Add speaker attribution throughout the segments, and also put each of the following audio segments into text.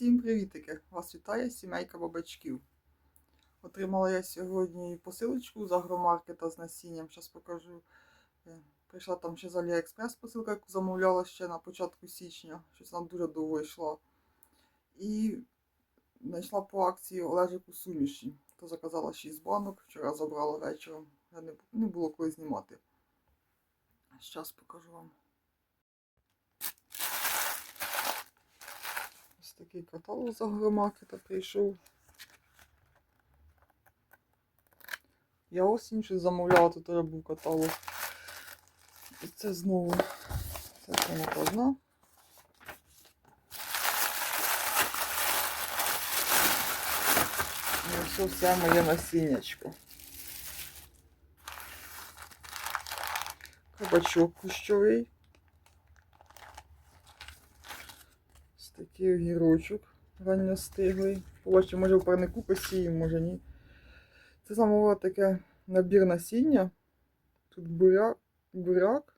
Speaker 1: Всім привітики! Вас вітає сімейка бабачків. Отримала я сьогодні посилочку з агромаркета з насінням. Зараз покажу. Е, Прийшла там ще з Аліекспрес посилка, яку замовляла ще на початку січня. Щось вона дуже довго йшла. І знайшла по акції Олежику суміші. То заказала 6 банок, вчора забрала вечором. Я не було коли знімати. Зараз покажу вам. Ось такий каталог з агромаркета прийшов. Я осінь щось замовляла, тут теж був каталог. І це знову це. І все, все моє насіннячко. Кабачок кущовий. Ось такий огірочок ранньостиглий. Побачимо, може в парнику посіємо, може ні. Це замовила таке набір насіння. Тут буряк, буряк,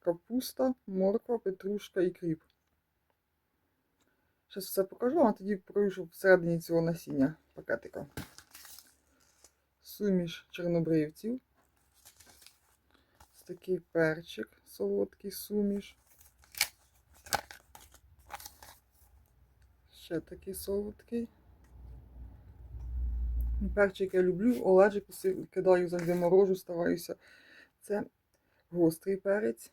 Speaker 1: капуста, морква, петрушка і кріп. Зараз все покажу, а тоді покажу, всередині цього насіння пакетика. Суміш чорнобривців. Ось такий перчик, солодкий суміш. Ще такий солодкий. Перчик я люблю, олежику кидаю завжди морожу, стараюся. Це гострий перець.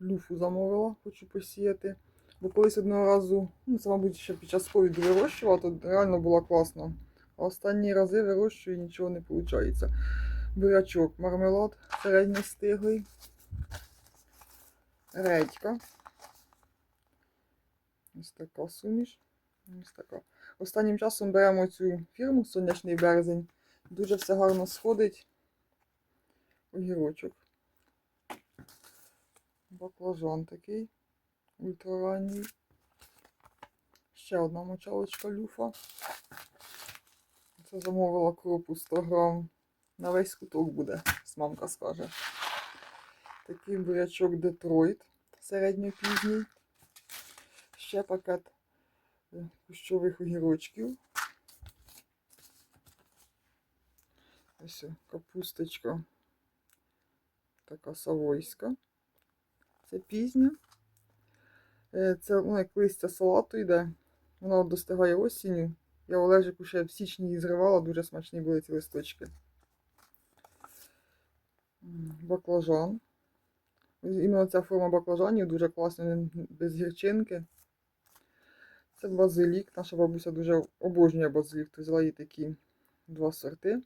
Speaker 1: Люфу замовила, хочу посіяти. Бо колись одного разу, ну це, мабуть, ще під час ковіду вирощувала, то реально була класно. А останні рази вирощую і нічого не виходить. Бурячок, мармелад середньостиглий. Редька. Ось така суміш. Ось така. Останнім часом беремо цю фірму Сонячний березень. Дуже все гарно сходить. Огірочок. Баклажан такий. Ультраранній. Ще одна мочалочка люфа. Це замовила кропу 100 грам. На весь куток буде, мамка скаже. Такий бурячок Детройт середньопізній. Ще пакет е, кущових огірочків. Ось капусточка. Така савойська. Це пізня. Е, Це ну, як листя салату йде. Вона достигає осінню. Я Олежику ще в січні її зривала, дуже смачні були ці листочки. Баклажан. Іменно ця форма баклажанів дуже класна, без гірчинки. Це базилік. Наша бабуся дуже обожнює базилік. То взяла їй такі два сорти.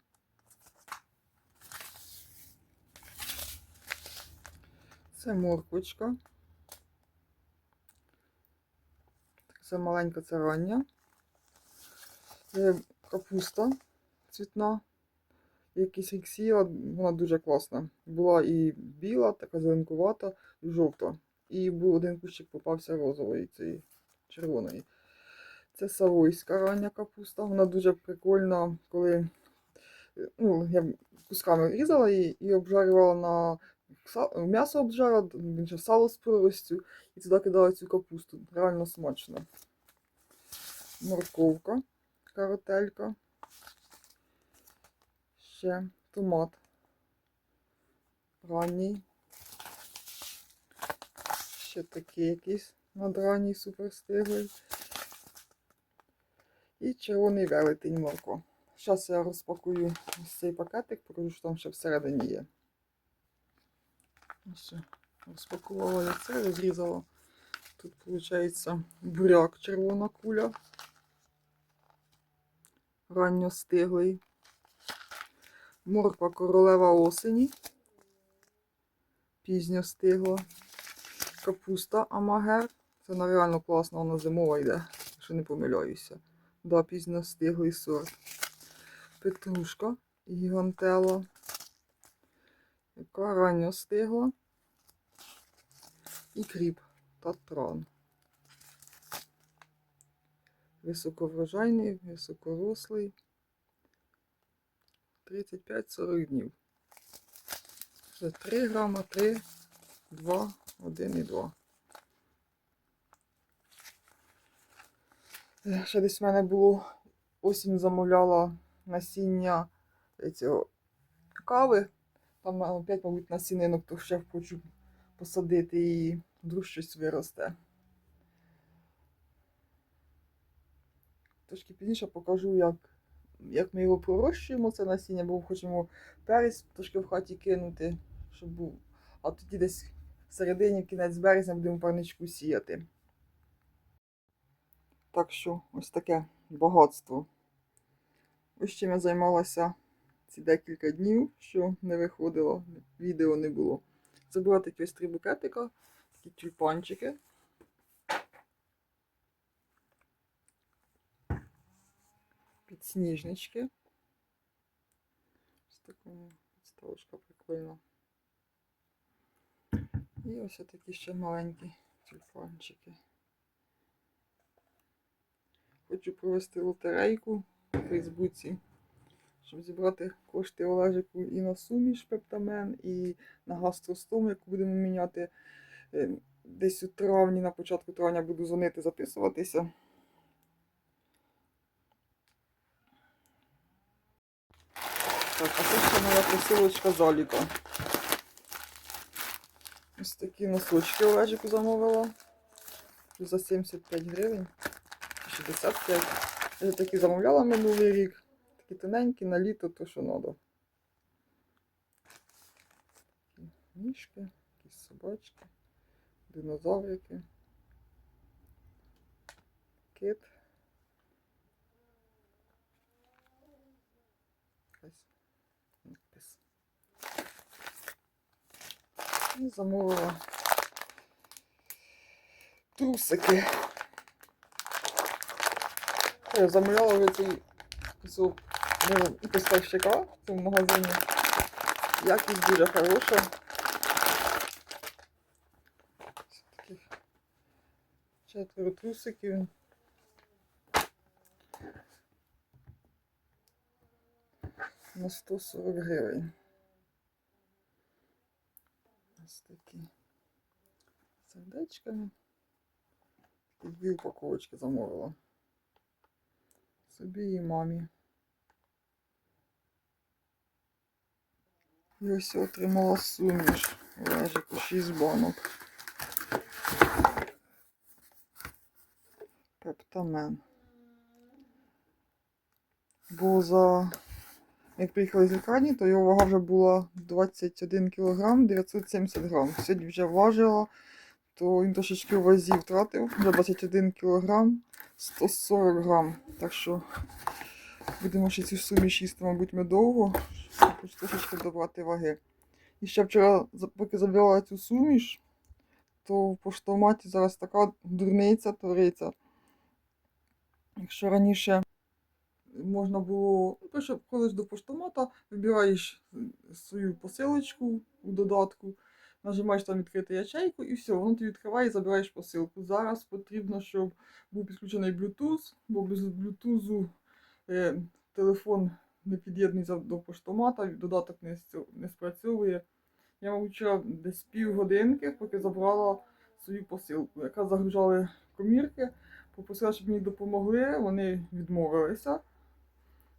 Speaker 1: Це морквочка. Це маленька, це рання. Це капуста цвітна. Якийсь рік вона дуже класна. Була і біла, така зеленкувата, і жовта. І був один кущик попався розової, цієї червоної. Це савойська рання капуста. Вона дуже прикольна, коли е, ну, я кусками різала її і обжарювала на м'ясо обжарила, він ще сало з проростю, і туди кидала цю капусту. Реально смачно. Морковка, каротелька. Ще томат. Ранній. Ще такий якийсь надранній суперстиглий. І червоний велетень морква. Зараз я розпакую ось цей пакетик, покажу, що там ще всередині є. Ось розпакувала я це, розрізала. Тут, виходить, буряк червона куля. Ранньостиглий. Морква королева осені. Пізньо стигла. Капуста амагер. Це вона реально класна, вона зимова йде, якщо не помиляюся. Да, пізно стиглий сорт. Петрушка гігантела. Яка ранньо стигла. І кріп татран. Високоврожайний, високорослий. 35-40 днів. Це 3 грама, 3, 2, 1 і 2. Ще десь в мене було осінь замовляла насіння е, цього кави. Там 5, мабуть, насінинок, то ще хочу посадити і вдруг щось виросте. Трошки пізніше покажу, як, як ми його пророщуємо, це насіння, бо хочемо перець трошки в хаті кинути, щоб був. А тоді десь в середині, в кінець березня будемо парничку сіяти. Так що ось таке багатство. Ось чим я займалася ці декілька днів, що не виходило, відео не було. Забула такі ось три букетика, такі тюльпанчики. Підсніжнички. Ось такому підставочка прикольна. І ось такі ще маленькі тюльпанчики. Хочу провести лотерейку у Фейсбуці, щоб зібрати кошти Олежику і на суміш пептамен, і на гастростом, яку будемо міняти. Е, Десь у травні, на початку травня буду дзвонити, записуватися. Так, а це ще моя посилочка заліка. Ось такі носочки Олежику замовила. За 75 гривень. 65. Я такі замовляла минулий рік. Такі тоненькі на літо, то що треба. Мішки, якісь собачки, динозаврики, кит. Якась надпис. І замовила трусики. Я замовляла цей кусок ну, і поставщика в магазині. Якість дуже хороша. Четверо трусиків. На 140 гривень. Ось такі сердечками. Дві упаковочки замовила. Собі і мамі. І ось отримала суміш. Лежику 6 банок. Пептамен. Бо за... Як приїхали з лікарні, то його вага вже була 21 кг 970 грам. Сьогодні вже важила, то він трошечки у вазі втратив. Вже 21 кг 140 грам. Так що будемо ще цю суміш їсти, мабуть, ми довго, щоб хоч трошечки добрати ваги. І ще вчора, поки забирала цю суміш, то в поштоматі зараз така дурниця твориться. Якщо раніше можна було, ну, що ходиш до поштомата, вибираєш свою посилочку у додатку, нажимаєш там відкрити ячейку і все, воно ти відкриває і забираєш посилку. Зараз потрібно, щоб був підключений Bluetooth, бо без Bluetooth е, телефон не під'єднується до поштомата, додаток не, не спрацьовує. Я, мабуть, десь півгодинки, поки забрала свою посилку, яка загружали комірки, попросила, щоб мені допомогли, вони відмовилися.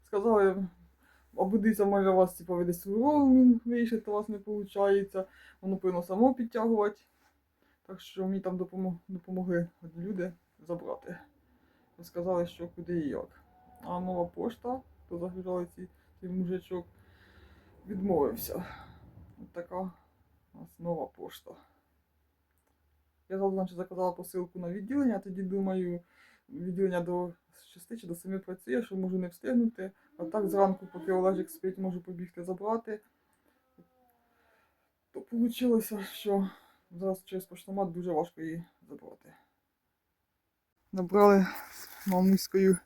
Speaker 1: Сказали, або дивіться, може у вас типу, десь роумінг вийшов, то у вас не виходить, воно повинно само підтягувати. Так що мені там допомог, допомогли люди забрати. Сказали, що куди і як. А нова пошта, то загружали ці, цей мужичок, відмовився. От така у нас нова пошта. Я значить, заказала посилку на відділення, тоді думаю, відділення до 6 чи до 7 працює, що можу не встигнути. А так зранку, поки Олежик спить, можу побігти забрати. То вийшло, що зараз через поштомат дуже важко її забрати. Набрали мамуською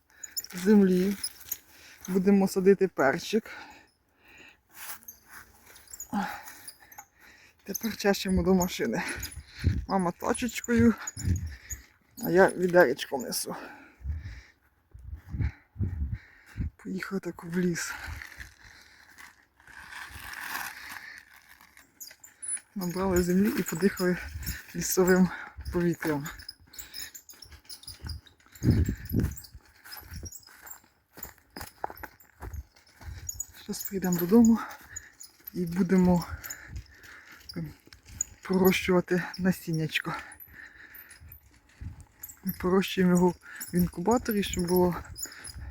Speaker 1: землі. Будемо садити перчик. Тепер чешемо до машини. Мама тачечкою, а я відеречко несу. Поїхав так в ліс. Набрали землі і подихали лісовим повітрям. Зараз прийдемо додому і будемо ем, пророщувати насіннячко. Ми Пророщуємо його в інкубаторі, щоб було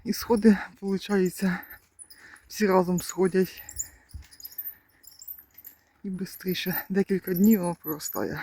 Speaker 1: і сходи, виходить, всі разом сходять. І швидше, декілька днів воно проростає.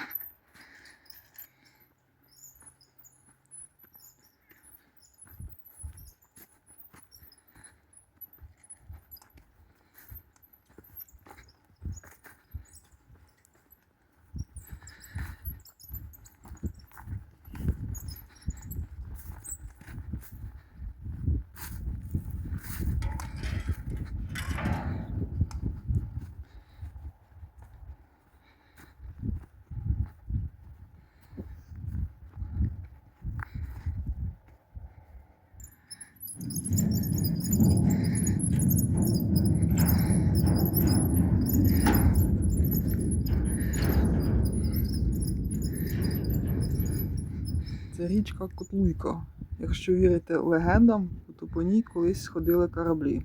Speaker 1: Це річка Котлуйка. Якщо вірити легендам, то по ній колись ходили кораблі.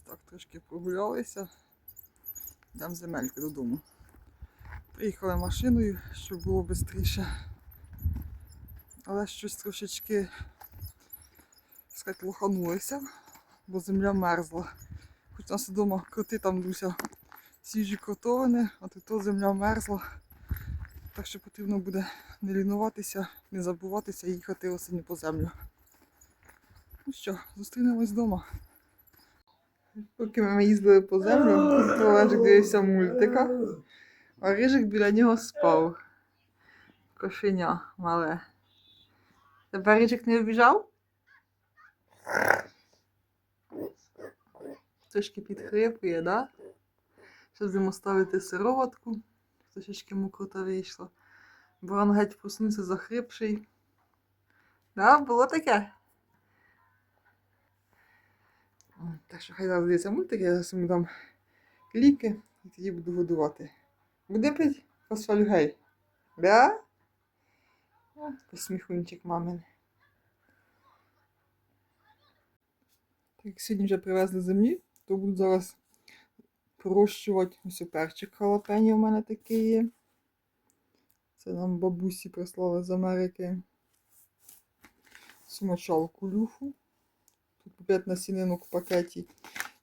Speaker 1: Ось так трошки прогулялися. Йдемо земельки додому. Приїхали машиною, щоб було швидше. Але щось трошечки сказати, лоханулося, бо земля мерзла. Хоч у нас вдома кроти там дуся свіжі кротовини, а то земля мерзла. Так що потрібно буде не лінуватися, не забуватися і їхати осені по землю. Ну що, зустрінемось вдома. Поки ми їздили по землю, Олежик дивився мультика, а Рижик біля нього спав. Кошеня мале. Тебе Рижик не обіжав? Трошки підхрипує, да? Зараз будемо ставити сироватку. Трошечки мокрота вийшла. Баран геть проснувся захрипший. Да, було таке? О, Так що хай зараз дивиться мультик, я зараз йому дам ліки і тоді буду годувати. Буде пить фосфолю гей? Да? О, посміхунчик мамин. Так як сьогодні вже привезли землі, то буду зараз пророщувати ось перчик халапені у мене такий є. Це нам бабусі прислали з Америки. Смачалку люфу. Тут по 5 насінинок в пакеті.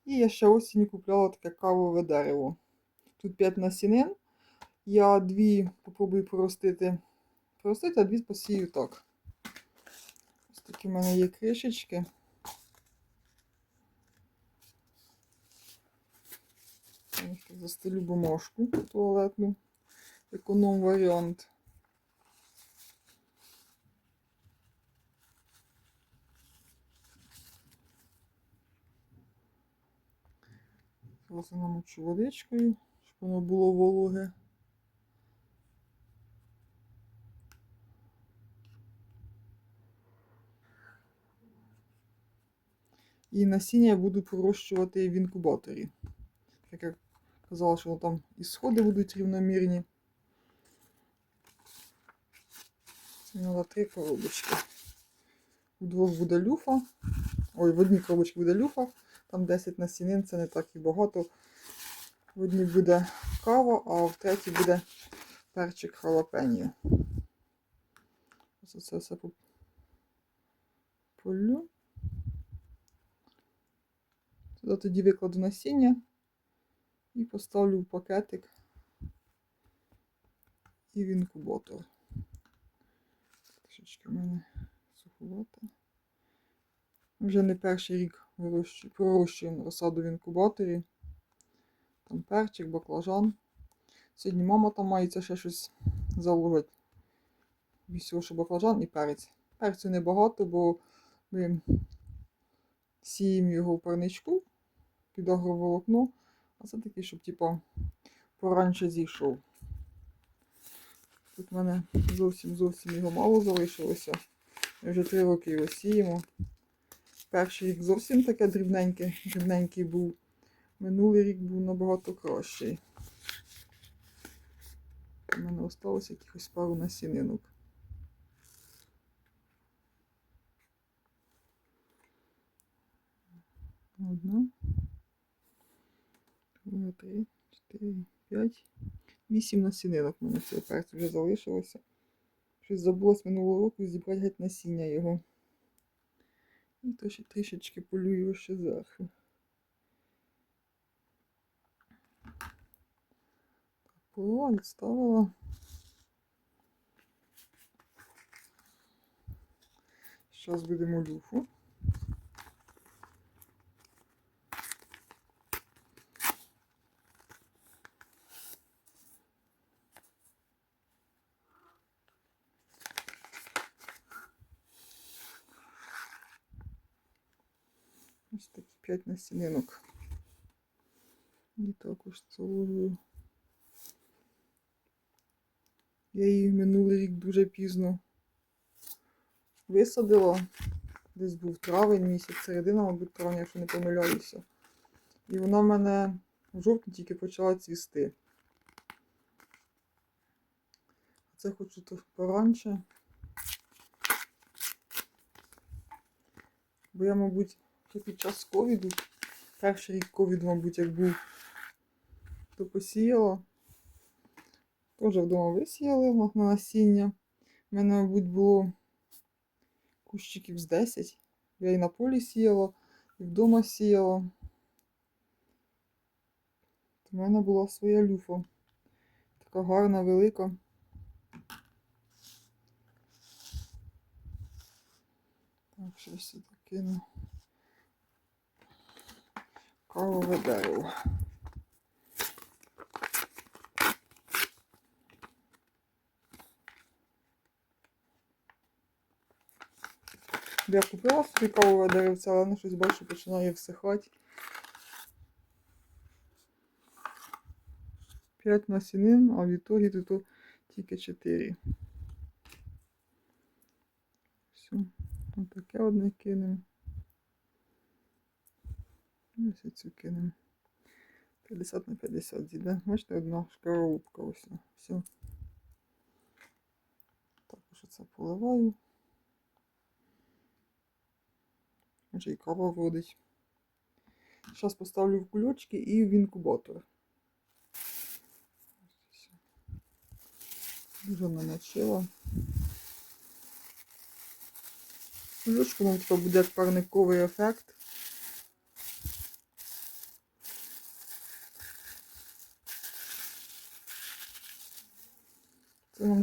Speaker 1: І я ще осінню купляла таке кавове дерево. Тут 5 насінин. Я дві попробую поростити. Поростити, а дві посію так. Ось такі в мене є кришечки. Застелю бумажку туалетну. Економ варіант. Зараз я намочу водичкою, щоб воно було вологе. І насіння я буду пророщувати в інкубаторі. Як я казала, що воно там і сходи будуть рівномірні. Це три коробочки. У двох буде люфа. Ой, в одній коробочці буде люфа. Там 10 насінин, це не так і багато. В одній буде кава, а в третій буде перчик халапеньо. Ось це все по- полю. Туди тоді викладу насіння і поставлю в пакетик і в інкубатор. Трішечки в мене суховато. Вже не перший рік пророщуємо розсаду в інкубаторі. Там перчик, баклажан. Сьогодні мама там мається ще щось заложити. Всього, що баклажан і перець. Перцю небагато, бо ми сіємо його в парничку під агроволокно, а це такий, щоб типа поранше зійшов. Тут в мене зовсім зовсім його мало залишилося. Ми вже три роки його сіємо. Перший рік зовсім таке дрібненьке, дрібненький був. Минулий рік був набагато кращий. У мене осталось якихось пару насінинок. Одна, друга, три, чотири, п'ять. Вісім насінинок у мене цього перцю вже залишилося. Щось забулось минулого року зібрати геть насіння його. І то ще трішечки полюю ще зверху. Полила, відставила. Зараз будемо люфу. Ось такі 5 насінинок. І також заложую. Я її минулий рік дуже пізно висадила. Десь був травень місяць, середина, мабуть, травня, якщо не помиляюся. І вона в мене в жовтні тільки почала цвісти. Це хочу трохи поранше. Бо я, мабуть, ще під час ковіду, перший рік ковіду, мабуть, як був, то посіяла. Теж вдома висіяли на насіння. У мене, мабуть, було кущиків з 10. Я і на полі сіяла, і вдома сіяла. У мене була своя люфа. Така гарна, велика. Так, щось сюди кину. Дерево. Я купила собі кавове деревце, але воно щось бачу починає всихати. П'ять насінин, а в ітогі тут тільки чотири. Все, отаке одне кинемо. Ось цю кинемо. 50 на 50 зійде. Бачите, одна шкаралупка ось. Все. Також це поливаю. Може і кава вродить. Зараз поставлю в кульочки і в інкубатор. Дуже намочила. Кульочку, мабуть, буде парниковий ефект.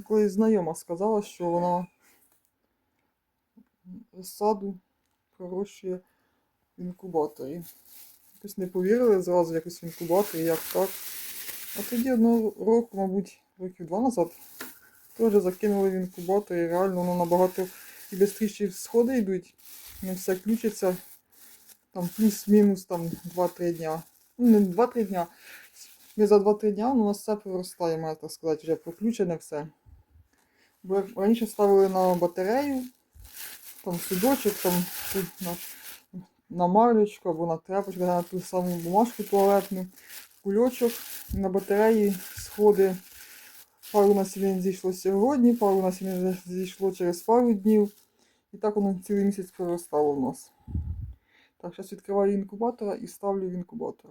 Speaker 1: Колись знайома сказала, що вона розсаду пророщує в інкубаторі. Якось не повірили зразу якось в інкубаторі, як так. А тоді одного року, мабуть, років два назад, теж закинули в інкубатор і реально воно набагато і швидше сходи йдуть. Не все включиться. Там плюс-мінус там 2-3 дня. Ну, не 2-3 дня. Ми за 2-3 дня воно у нас все проростає, можна так сказати, вже проключене все. Раніше ставили на батарею, там судочок, там наш на марлечку або на тряпочку, на ту саму бумажку туалетну, кульочок на батареї сходи. Пару насінин зійшло сьогодні, пару насінин зійшло через пару днів. І так воно цілий місяць проростало в нас. Так, зараз відкриваю інкубатора і ставлю в інкубатор.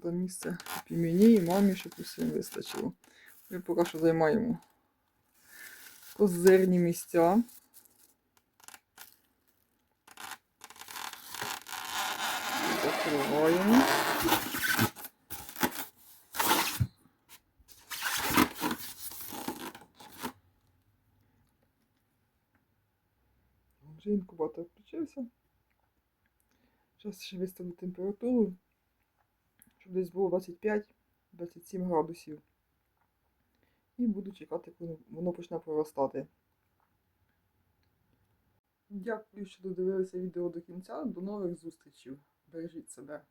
Speaker 1: Треба місце і мені, і мамі, щоб усім вистачило. Ми поки що займаємо козирні місця. Закриваємо. Вже інкубатор включився. Зараз ще виставлю температуру, щоб десь було 25-27 градусів. І буду чекати, коли воно почне проростати. Дякую, що додивилися відео до кінця. До нових зустрічей. Бережіть себе.